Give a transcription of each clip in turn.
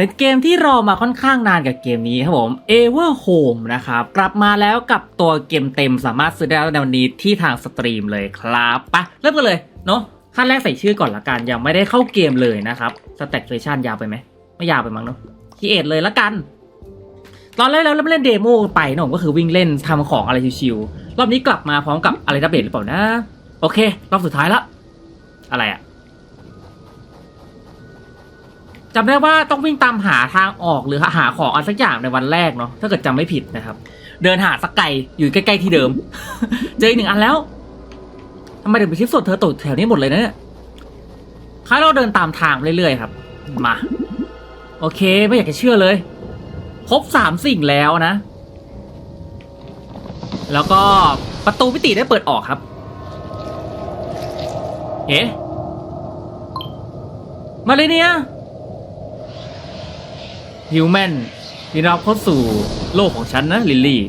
เป็นเกมที่รอมาค่อนข้างนานกับเกมนี้ครับผม Ever Home นะครับ กลับมาแล้วกับตัวเกมเต็มสามารถซื้อได้ในวันนี้ที่ทางสตรีมเลยครับไปะเริ่มกันเลยเนาะขั้นแรกใส่ชื่อก่อนละกัน ยังไม่ได้เข้าเกมเลยนะครับสแต็กเซชันยาวไปไหม ไม่ยาวไปมั้งเนาะคีเอทเลยละกัน ตอนแรกเราเริ่มเล่นเดโมไปเนอะก็คือวิ่งเล่นทำของอะไรชิวๆรอบนี้กลับมาพร้อมกับอะไรดับเบิลหรือเปล่านะ โอเค รอบสุดท้ายละอะไรอะ จำได้ว่าต้องวิ่งตามหาทางออกหรือหาของอะไรสักอย่างในวันแรกเนาะถ้าเกิดจำไม่ผิดนะครับ เดินหาสักไก่อยู่ใกล้ๆที่เดิม เจออีกหนึ่งอันแล้วทำไมถึงไปชิปสดเธอตกแถวนี้หมดเลยนะเนี่ยคล้าเราเดินตามทางไปเรื่อยๆครับ มา โอเคไม่อยากจะเชื่อเลย ครบสามสิ่งแล้วนะ แล้วก็ประตูมิติได้เปิดออกครับเฮ้มาเลยเนี่ย ฮิวแมนยินรับเข้าสู่โลกของฉันนะ ลิลลี่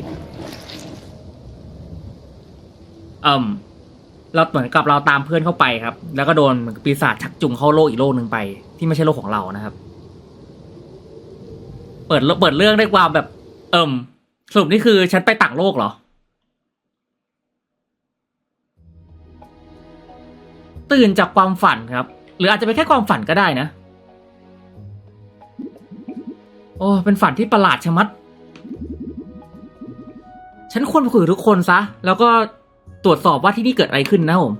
อ่มเราเหมือนกับเราตามเพื่อนเข้าไปครับ แล้วก็โดนปีศาจชักจูงเข้าโลกอีกโลกหนึ่งไป ที่ไม่ใช่โลกของเรานะครับ เปิดเปิดเรื่องด้วยความแบบ เอิ่มสรุปนี่คือฉันไปต่างโลกเหรอ ตื่นจากความฝันครับ หรืออาจจะเป็นแค่ความฝันก็ได้นะ โอ้ เป็นฝันที่ประหลาดชะมัด ฉันควรไปคุยกับทุกคนซะ แล้วก็ตรวจสอบว่าที่นี่เกิดอะไรขึ้นนะผม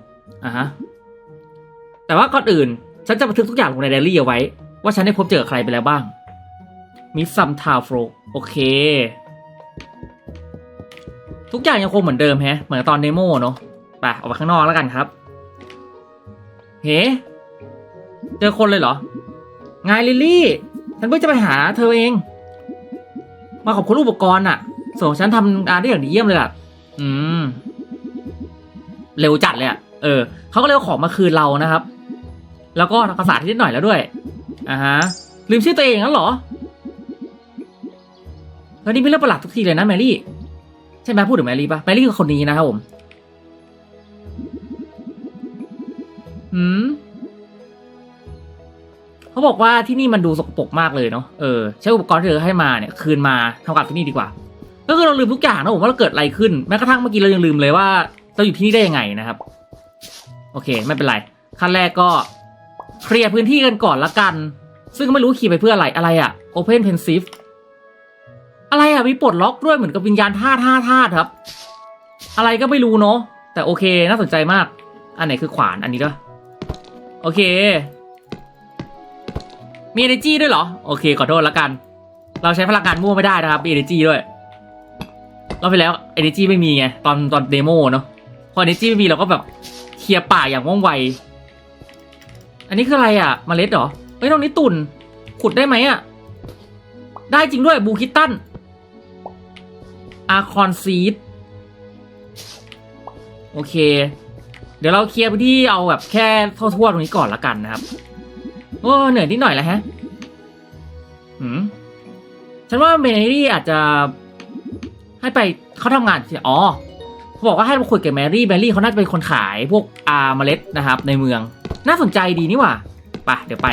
อะฮะ แต่ว่าก่อนอื่น ฉันจะบันทึกทุกอย่างลงในไดอารี่เอาไว้ ว่าฉันได้พบเจอใครไปแล้วบ้างมิสซัมทาวโฟรโอเค ทุกอย่างยังคงเหมือนเดิมแฮะ เหมือนตอนเดโมเนาะไปออกไปข้างนอกแล้วกันครับ เฮ้ เจอคนเลยเหรอ ไงลิลลี่ ฉันเพิ่งจะไปหาเธอเอง มาขอบคุณอุปกรณ์อะส่งฉันทำงานได้อย่างดีเยี่ยมเลยล่ะ อืม เร็วจัดเลยอะเออเขาก็เลยเอาของมาคืนเรานะครับ แล้วก็ภาษาที่นิดหน่อยแล้วด้วยอ่าฮะ ลืมชื่อตัวเองงั้นเหรอแล้วนี่เป็นเรื่องประหลาดทุกทีเลยนะแมรี่ ใช่ไหมพูดถึงแมรี่ปะแมรี่คือคนนี้นะครับผมหืม เขาบอกว่าที่นี่มันดูสกปรกมากเลยเนาะเออใช้อุปกรณ์ที่เธอให้มาเนี่ยคืนมาทำกับที่นี่ดีกว่า ก็คือเราลืมทุกอย่างนะผมว่าเราเกิดอะไรขึ้นแม้กระทั่งเมื่อกี้เรายังลืมเลยว่าเราอยู่ที่นี่ได้ยังไงนะครับ โอเค ไม่เป็นไรขั้นแรกก็เคลียร์พื้นที่กันก่อนละกัน ซึ่งไม่รู้ขี่ไปเพื่ออะไรอะไรอะ Open Pensive อะไรอะมีปลดล็อกด้วยเหมือนกับวิญญาณธาตุห้าธาครับ อะไรก็ไม่รู้เนาะแต่โอเคน่าสนใจมาก อันไหนคือขวานอันนี้ด้วยโอเค มี energy ด้วยเหรอ โอเค ขอโทษละกัน เราใช้พลังงานมั่วไม่ได้นะครับมี energy ด้วยเราไปแล้ว energy ไม่มีไง ตอนตอนเดโมเนาะพอ energy ไม่มีเราก็แบบเคลียร์ป่าอย่างว่องไว อันนี้คืออะไรอะเมล็ดเหรอเฮ้ยตรงนี้ตุ่นขุดได้ไหมอะได้จริงด้วยบูคิตตันอาคอนซีดโอเค เดี๋ยวเราเคลียร์พื้นที่เอาแบบแค่ทั่วๆตรงนี้ก่อนละกันนะครับ โอ้เหนื่อยนิดหน่อยแล้วฮะหืมฉันว่าเมเนรี่อาจจะ ให้ไปเขาทำงานสิอ๋อเขาบอกว่าให้มาคุยกับแมรี่แมรี่เขาน่าจะเป็นคนขายพวกอาเมล็ดนะครับ ในเมือง น่าสนใจดีนี่ว่าไปเดี๋ยวไป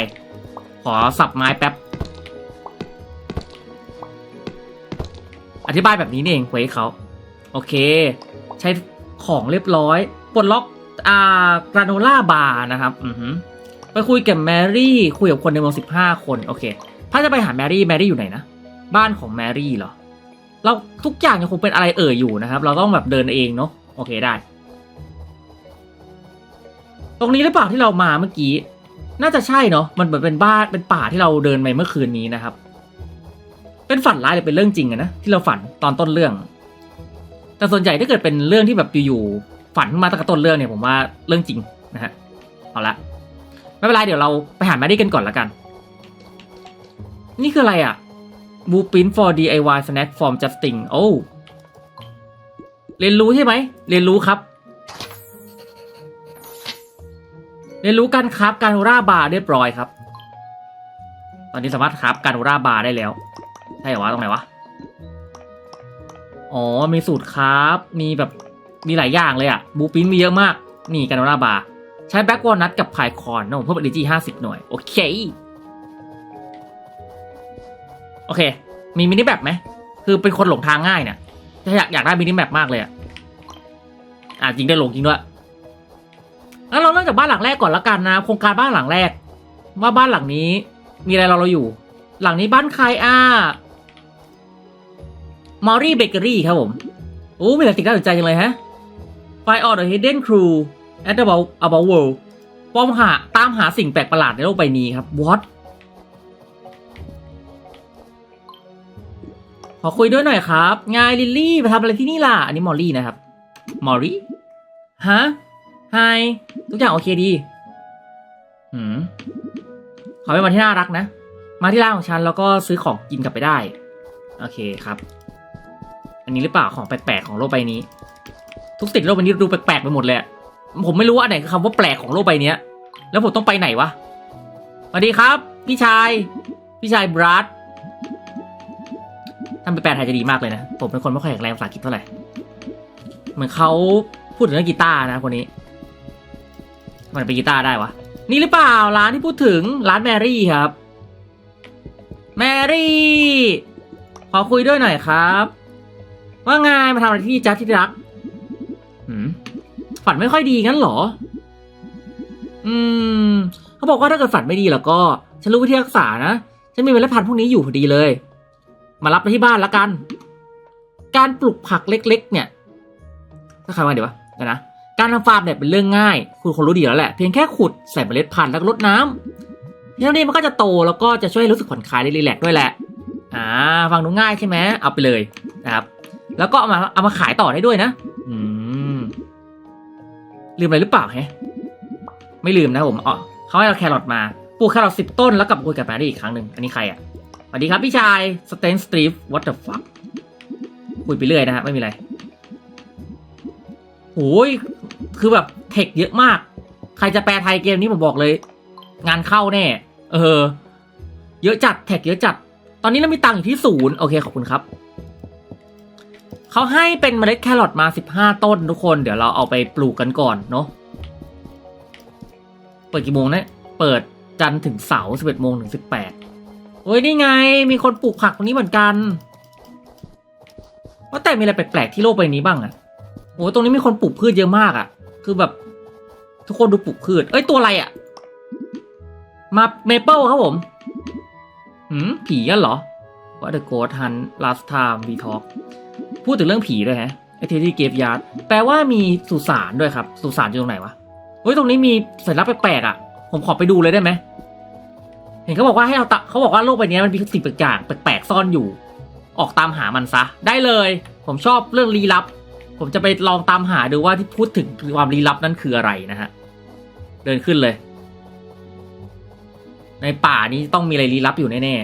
ขอสับไม้แป๊บ อธิบายแบบนี้นี่เองไว้เขา โอเค ใช้ของเรียบร้อยปลดล็อกอ่ากราโนล่าบาร์นะครับ อือหือ ไปคุยกับแมรี่คุยกับคนในเมืองสิบห้าคนโอเค ถ้าจะไปหาแมรี่แมรี่อยู่ไหนนะ บ้านของแมรี่เหรอ เราทุกอย่างยังคงเป็นอะไรเอ่ยอยู่นะครับ เราต้องแบบเดินเองเนาะโอเคได้ ตรงนี้หรือเปล่าที่เรามาเมื่อกี้ น่าจะใช่เนาะมันเหมือนเป็นบ้านเป็นป่าที่เราเดินไปเมื่อคืนนี้นะครับ เป็นฝันร้ายหรือเป็นเรื่องจริงอะนะที่เราฝันตอนต้นเรื่อง แต่ส่วนใหญ่ถ้าเกิดเป็นเรื่องที่แบบอยู่ๆฝันขึ้นมาตั้งแต่ต้นเรื่องเนี่ยผมว่าเรื่องจริงนะฮะเอาละ ไม่เป็นไรเดี๋ยวเราไปหาแมรี่กันก่อนละกัน นี่คืออะไรอะ Blueprint for DIY Snack from Justin โอ้เรียนรู้ใช่ไหม เรียนรู้ครับ เรียนรู้การคราฟการโอราบาร์เรียบร้อยครับ ตอนนี้สามารถคราฟการโอราบาร์ได้แล้ว ใช่เหรอวะตรงไหนวะ อ๋อ มีสูตรคราฟมีแบบมีหลายอย่างเลยอะบูปินมีเยอะมาก นี่การโอราบาร์ ใช้แบ็กวอลนัทกับพายคอนนะผมเพิ่มเอเนจีห้าสิบหน่วย โอเค โอเค มีมินิแมปไหม คือเป็นคนหลงทางง่ายเนี่ยถ้าอยากอยากได้มินิแมปมากเลยอะอะจริงได้หลงจริงด้วยงั้นเราเริ่มจากบ้านหลังแรกก่อนละกันนะ โครงการบ้านหลังแรก ว่าบ้านหลังนี้ มีอะไรเราเราอยู่ หลังนี้บ้านใครอะมอรี่เบเกอรี่ครับผม โอ้มีหลายสิ่งน่าสนใจจังเลยฮะ ไฟออเดอะฮิดเด้นครู a d a b o u t about world ป้อมหาตามหาสิ่งแปลกประหลาดในโลกใบนี้ครับ what ขอคุยด้วยหน่อยครับไงลิลลี่มาทำอะไรที่นี่ล่ะ อันนี้มอลลี่นะครับ มอลลี่ฮะไฮทุกอย่างโอเคดีหืมขอเป็นวันที่น่ารักนะ มาที่ร้านของฉันแล้วก็ซื้อของกินกลับไปได้ โอเคครับ อันนี้หรือเปล่าของแปลกๆของโลกใบนี้ ทุกสิ่งโลกใบนี้ดูแปลกๆไปหมดเลยอะ ผมไม่รู้ว่าอันไหนคือคำว่าแปลกของโลกใบเนี้ยแล้วผมต้องไปไหนวะสวัสดีครับ พี่ชาย พี่ชายบรัดทำเป็นแปลไทยจะดีมากเลยนะ ผมเป็นคนไม่ค่อยแข็งแรงภาษาอังกฤษเท่าไหร่ เหมือนเขาพูดถึงเรื่องกีตาร์นะคนนี้ มันเป็นกีตาร์ได้วะ นี่หรือเปล่าร้านที่พูดถึงร้านแมรี่ครับ แมรี่ ขอคุยด้วยหน่อยครับ ว่าไงมาทำอะไรที่นี่จ๊ะที่รัก หืม ฝันไม่ค่อยดีงั้นเหรอ อืม เขาบอกว่าถ้าเกิดฝันไม่ดีแล้วก็ ฉันรู้วิธีรักษานะ ฉันมีเมล็ดพันธุ์พวกนี้อยู่พอดีเลย มารับไปที่บ้านล้วกัน การปลูกผักเล็ก ๆ เนี่ยถ้าใครว่าเดี๋ยววะนะ การทำฟาร์มเนี่ยเป็นเรื่องง่าย คุณคนรู้ดีแล้วแหละ เพียงแค่ขุดใส่เมล็ดพันธุ์แล้วรดน้ำแล้วนี่มันก็จะโตแล้วก็จะช่วยให้รู้สึกผ่อนคลายรีแลกด้วยแหละ อ่า ฟังดูง่ายใช่ไหมเอาไปเลยนะครับ แล้วก็เอามาเอามาขายต่อได้ด้วยนะ ลืมอะไรหรือเปล่าแฮะไม่ลืมนะผมอ๋อเขาให้เราแครอทมาปลูกแครอทสิบต้นแล้วกลับคุยกับแมรี่อีกครั้งหนึ่งอันนี้ใครอะสวัสดีครับพี่ชายสเตนสตรีฟ what the fuck คุยไปเรื่อยนะฮะไม่มีอะไรโอ้ยคือแบบเทคเยอะมาก ใครจะแปลไทยเกมนี้ผมบอกเลย งานเข้าแน่ เออ เยอะจัดเทคเยอะจัด ตอนนี้เรามีตังค์อยู่ที่ศูนย์โอเคขอบคุณครับ เขาให้เป็นเมล็ดแครอทมา 15 ต้นทุกคน เดี๋ยวเราเอาไปปลูกกันก่อนเนาะ เปิดกี่โมงนะ เปิดจันทร์ถึงเสาร์11โมงถึง 18โอ้ยนี่ไง มีคนปลูกผักตรงนี้เหมือนกัน ว่าแต่มีอะไรแปลกๆที่โลกใบนี้บ้างอะโอ้ตรงนี้มีคนปลูกพืชเยอะมากอะคือแบบ ทุกคนดูปลูกพืช เอ้ยตัวอะไรอะมาเมเปิลครับผมหืมผีกันเหรอ What the ghost hunt last time we talk พูดถึงเรื่องผีด้วยฮะ activity gave yard แปลว่ามีสุสานด้วยครับ สุสานอยู่ตรงไหนวะเฮ้ยตรงนี้มีสัญลักษณ์แปลกๆอะ ผมขอไปดูเลยได้ไหมเห็นเขาบอกว่าให้เอาตะเขาบอกว่าโลกใบนี้มันมีสิ่งแปลกๆแปลกๆซ่อนอยู่ ออกตามหามันซะ ได้เลย ผมชอบเรื่องลี้ลับ ผมจะไปลองตามหาดูว่าที่พูดถึงความลี้ลับนั้นคืออะไรนะฮะเดินขึ้นเลย ในป่านี้ต้องมีอะไรลี้ลับอยู่แน่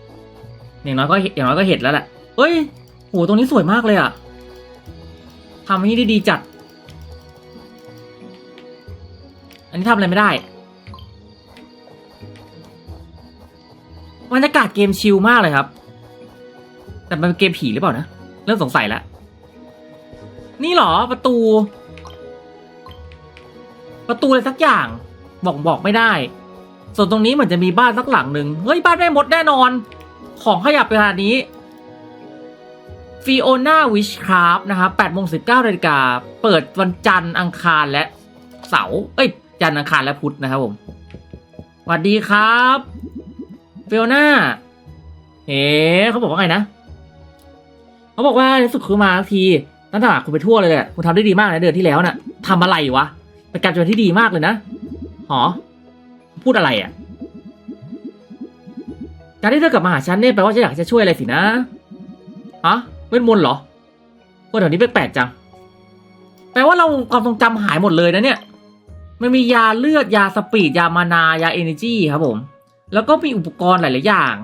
ๆอย่างน้อยก็อย่างน้อยก็เห็นแล้วแหละเฮ้ย โหตรงนี้สวยมากเลยอะทำให้ได้ดีจัด อันนี้ทำอะไรไม่ได้บรรยากาศเกมชิลมากเลยครับ แต่มันเป็นเกมผีหรือเปล่านะ เริ่มสงสัยแล้ว นี่เหรอประตู ประตูอะไรสักอย่าง บอกบอกไม่ได้ ส่วนตรงนี้เหมือนจะมีบ้านสักหลังหนึ่งเฮ้ยบ้านแม่มดแน่นอน ของขยับไปขนาดนี้ ฟิโอนาวิชคราฟนะครับ8โมง19นาฬิกา เปิดวันจันทร์อังคารและเสาร์เอ้ย จันทร์อังคารและพุธนะครับผมสวัสดีครับฟิโอนาเฮ้เขาบอกว่าไงนะ เขาบอกว่าในสุดคือมาทีตั้งแต่คุณไปทั่วเลยแหละคุณทำได้ดีมากนะเดือนที่แล้วน่ะทำอะไรวะเป็นการจอที่ดีมากเลยนะหอพูดอะไรอะ การที่เธอกลับมาหาฉันเนี่ยแปลว่าฉันอยากจะช่วยอะไรสินะฮะ เวทมนต์เหรอว่าแถวนี้แปลกๆจัง แปลว่าเราความทรงจำหายหมดเลยนะเนี่ย มันมียาเลือดยาสปีดยามานายาเอเนจีครับผม แล้วก็มีอุปกรณ์หลาย ๆ อย่าง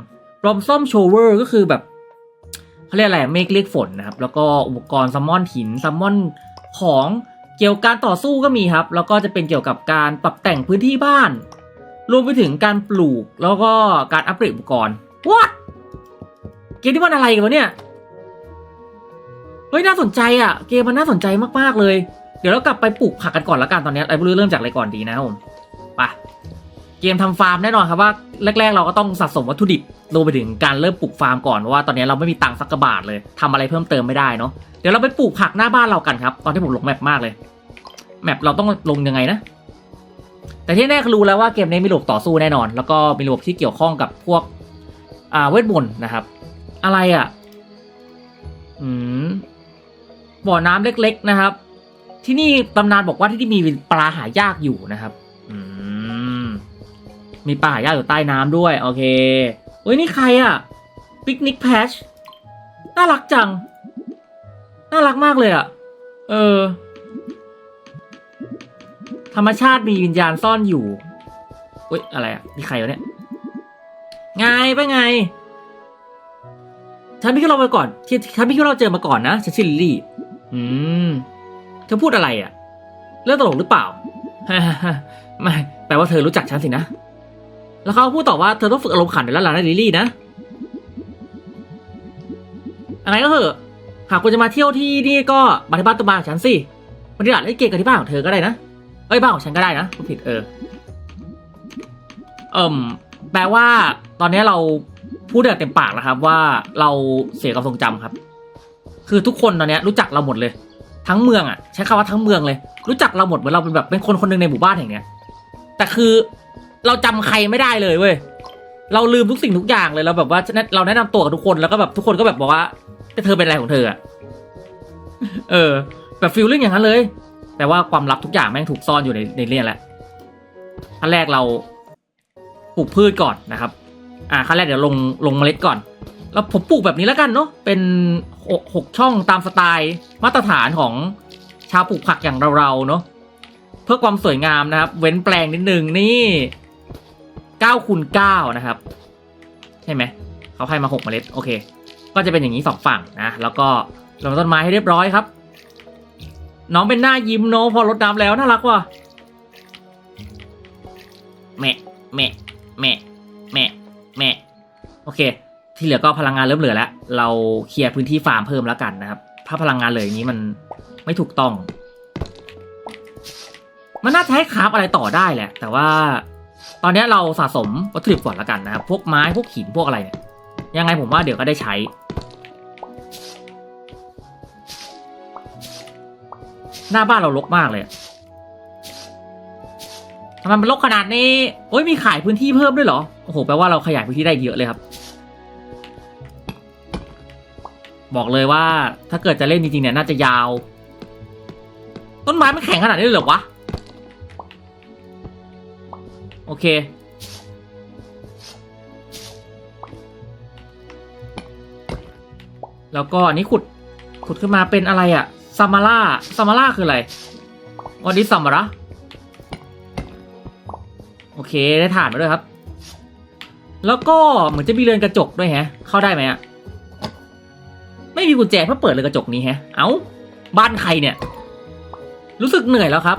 รอมซ่อมโชเวอร์ก็คือแบบเขาเรียกอะไรเมฆเรียกฝนนะครับ แล้วก็อุปกรณ์ซัมมอนหินซัมมอนของเกี่ยวกับการต่อสู้ก็มีครับ แล้วก็จะเป็นเกี่ยวกับการปรับแต่งพื้นที่บ้าน รวมไปถึงการปลูกแล้วก็การอัปเกรดอุปกรณ์ What เกมที่มันอะไรกันวะเนี่ย เฮ้ยน่าสนใจอะ เกมมันน่าสนใจมากๆเลย เดี๋ยวเรากลับไปปลูกผักกันก่อนละกันตอนนี้ไอ้บลูเริ่มจากอะไรก่อนดีนะผมไปเกมทำฟาร์มแน่นอนครับว่าแรก ๆ เราก็ต้องสะสมวัตถุดิบรวมไปถึงการเริ่มปลูกฟาร์มก่อนเพราะว่าตอนนี้เราไม่มีตังค์สักกระบาทเลยทำอะไรเพิ่มเติมไม่ได้เนาะเดี๋ยวเราไปปลูกผักหน้าบ้านเรากันครับ ตอนที่ผมลงแมปมากเลยแมปเราต้องลงยังไงนะแต่ที่แน่ครู้แล้วว่าเกมนี้มีระบบต่อสู้แน่นอน แล้วก็มีระบบที่เกี่ยวข้องกับพวกอ่าเวทมนต์นะครับ อะไรอะอืม บ่อน้ำเล็ก ๆ นะครับ ที่นี่ตำนานบอกว่าที่นี่มีปลาหายากอยู่นะครับ อืมมีปลาหายากอยู่ใต้น้ำด้วย โอเคเฮ้ยนี่ใครอะปิกนิกแพชน่ารักจัง น่ารักมากเลยอะเออ ธรรมชาติมีวิญญาณซ่อนอยู่เฮ้ยอะไรอะนี่ใครวะเนี่ยไงไปไงฉันไม่คิดเราไปก่อนที่ฉันไม่คิดว่าเราเจอมาก่อนนะฉันชื่อลิลลี่ อืม เธอพูดอะไรอะ เรื่องตลกหรือเปล่า ไม่ แปลว่าเธอรู้จักฉันสินะ แล้วเขาพูดต่อว่าเธอต้องฝึกอารมณ์ขันในแล้วล่ะนะลิลลี่นะ อะไรก็เถอะ หากคุณจะมาเที่ยวที่นี่ก็มาที่บ้านตัวบ้านของฉันสิมาที่ร้านเล่นเกมกันที่บ้านของเธอก็ได้นะ เอ้ยบ้านของฉันก็ได้นะผิดเออ เอิ่ม แปลว่า ตอนนี้เราพูดได้เต็มปากแล้วครับ ว่าเราเสียความทรงจำครับ คือทุกคนตอนนี้รู้จักเราหมดเลย ทั้งเมืองอะ ใช้คำว่าทั้งเมืองเลย รู้จักเราหมดเหมือนเราเป็นแบบเป็นคนคนหนึ่งในหมู่บ้านแห่งเนี้ยแต่คือเราจำใครไม่ได้เลยเว้ยเราลืมทุกสิ่งทุกอย่างเลยเราแบบว่าเราแนะนำตัวกับทุกคนแล้วก็แบบทุกคนก็แบบบอกว่าแต่เธอเป็นอะไรของเธออะเออ แบบฟิลลิ่งอย่างนั้นเลยแต่ว่าความลับทุกอย่างแม่งถูกซ่อนอยู่ในในเรื่องแหละขั้นแรกเราปลูกพืชก่อนนะครับ อ่าขั้นแรกเดี๋ยวลงลงเมล็ดก่อน แล้วผมปลูกแบบนี้แล้วกันเนาะเป็น หกช่องตามสไตล์มาตรฐานของชาวปลูกผักอย่างเราๆเนาะเพื่อความสวยงามนะครับ เว้นแปลงนิดนึงนี่เก้าคูณเก้านะครับ ใช่ไหมเขาให้มาหกเมล็ดโอเค ก็จะเป็นอย่างนี้สองฝั่งนะแล้วก็ลงต้นไม้ให้เรียบร้อยครับ น้องเป็นหน้ายิ้มเนพอรดน้ำแล้วน่ารักว่ะแม่แม่แม่แม่แม่โอเค ที่เหลือก็พลังงานเริ่มเหลือแล้ว เราเคลียร์พื้นที่ฟาร์มเพิ่มแล้วกันนะครับ ถ้าพลังงานเหลืออย่างนี้มันไม่ถูกต้อง มันน่าจะให้คราฟอะไรต่อได้แหละ แต่ว่าตอนนี้เราสะสมวัตถุดิบก่อนแล้วกันนะครับ พวกไม้พวกหินพวกอะไรเนี่ย ยังไงผมว่าเดี๋ยวก็ได้ใช้ หน้าบ้านเรารกมากเลยทำไมมันรกขนาดนี้ โอ้ยมีขายพื้นที่เพิ่มด้วยเหรอ โอ้โห แปลว่าเราขยายพื้นที่ได้เยอะเลยครับ บอกเลยว่าถ้าเกิดจะเล่นจริงๆเนี่ยน่าจะยาว ต้นไม้มันแข็งขนาดนี้เลยเหรอวะ โอเค แล้วก็อันนี้ขุดขุดขึ้นมาเป็นอะไรอะซามาร่าซามาร่าคืออะไรวันนี้ซามาระโอเคได้ฐานมาด้วยครับ แล้วก็เหมือนจะมีเรือนกระจกด้วยแฮะ เข้าได้ไหมอะ ไม่มีกุญแจเพื่อเปิดเรือนกระจกนี้แฮะ เอ้า บ้านใครเนี่ย รู้สึกเหนื่อยแล้วครับ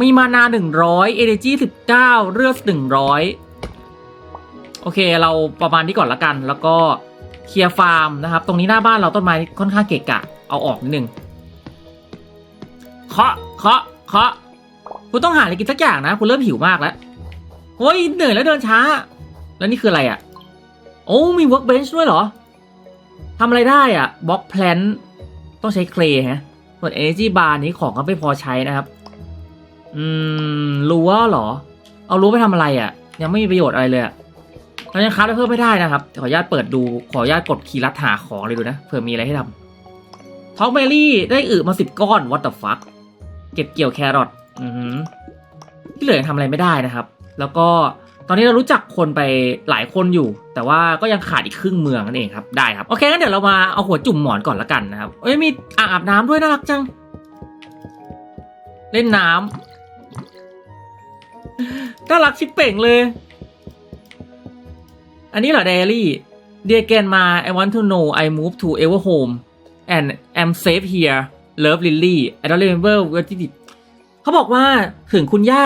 มีมานาหนึ่งร้อยเอเนจีสิบเก้าเลือดหนึ่งร้อยโอเค เราประมาณนี้ก่อนละกัน แล้วก็เคลียร์ฟาร์มนะครับ ตรงนี้หน้าบ้านเราต้นไม้ค่อนข้างเกะกะ เอาออกนิดนึงเคาะเคาะเคาะคุณต้องหาอะไรกินสักอย่างนะคุณเริ่มหิวมากแล้วเฮ้ยเหนื่อยแล้วเดินช้า แล้วนี่คืออะไรอะ่ะ โอ้มี workbench ด้วยเหรอ ทำอะไรได้อะ่ะบล็อกแพลนต้องใช้เคลฮะส่วน energy bar นี้ของก็ไม่พอใช้นะครับ อืมรั้วเหรอ เอารั้วไปทำอะไรอะ่ะ ยังไม่มีประโยชน์อะไรเลยอะเรายังค้าได้เพิ่มไม่ได้นะครับ ขออนุญาตเปิดดู ขออนุญาตกดคีย์ลัดหาของเลยดูนะ เผื่อมีอะไรให้ทำท็อกเบอรี่ได้อึมาสิบก้อน what the fuck เก็บเกี่ยวแครอท อือหือที่เหลือยังทำอะไรไม่ได้นะครับ แล้วก็ ตอนนี้เรารู้จักคนไปหลายคนอยู่ แต่ว่าก็ยังขาดอีกครึ่งเมืองนั่นเองครับได้ครับโอเคงั้นเดี๋ยวเรามาเอาหัวจุ่มหมอนก่อนละกันนะครับเอ้ยมีอ่างอาบน้ำด้วยน่ารักจัง เล่นน้ำน่ารักชิบเป่งเลย อันนี้เหรอ diary Dear Grandma I want to know I move to Ever Home and am safe here Love Lily I don't remember where did it เขาบอกว่าถึงคุณย่า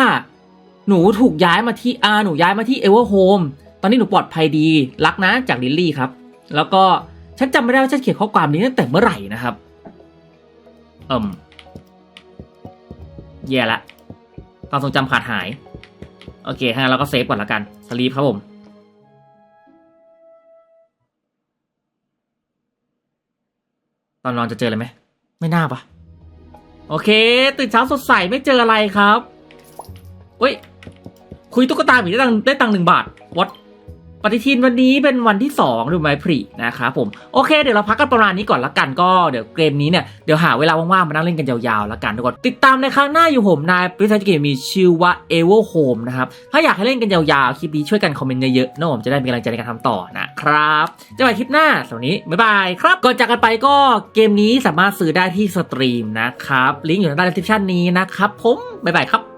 หนูถูกย้ายมาที่อาหนูย้ายมาที่ Ever Home ตอนนี้หนูปลอดภัยดี รักนะจากลิลลี่ครับ แล้วก็ฉันจำไม่ได้ว่าฉันเขียนข้อความนี้ตั้งแต่เมื่อไหร่นะครับเอิ่มแย่ละความทรงจำขาดหาย โอเคถ้างั้นเราก็เซฟก่อนละกันสลีปครับผมตอนนอนจะเจออะไรไหม ไม่น่าปะโอเค ตื่นเช้าสดใสไม่เจออะไรครับเฮ้ย คุยตุ๊กตาผีได้ตังได้ตังหนึ่งบาทวัดปฏิทินวันนี้เป็นวันที่2ดูไหมพรีนะครับผมโอเคเดี๋ยวเราพักกันประมาณนี้ก่อนละกันก็เดี๋ยวเกมนี้เนี่ยเดี๋ยวหาเวลาว่างๆมานั่งเล่นกันยาวๆละกันทุกคนติดตามในครั้งหน้าอยู่ผมนายปริศนาเกมมีชื่อว่า e v o Home นะครับถ้าอยากให้เล่นกันยาวๆคลิปนี้ช่วยกันคอมเมนต์เยอะๆนะผมจะได้มีกำลังใจในการทำต่อนะครับเจอกันคลิปหน้าสำหรับวันนี้บ๊ายบายครับก่อนจากกันไปก็เกมนี้สามารถซื้อได้ที่สตรีมนะครับลิงก์อยู่ในใต้ description นี้นะครับผมบ๊ายบายครับ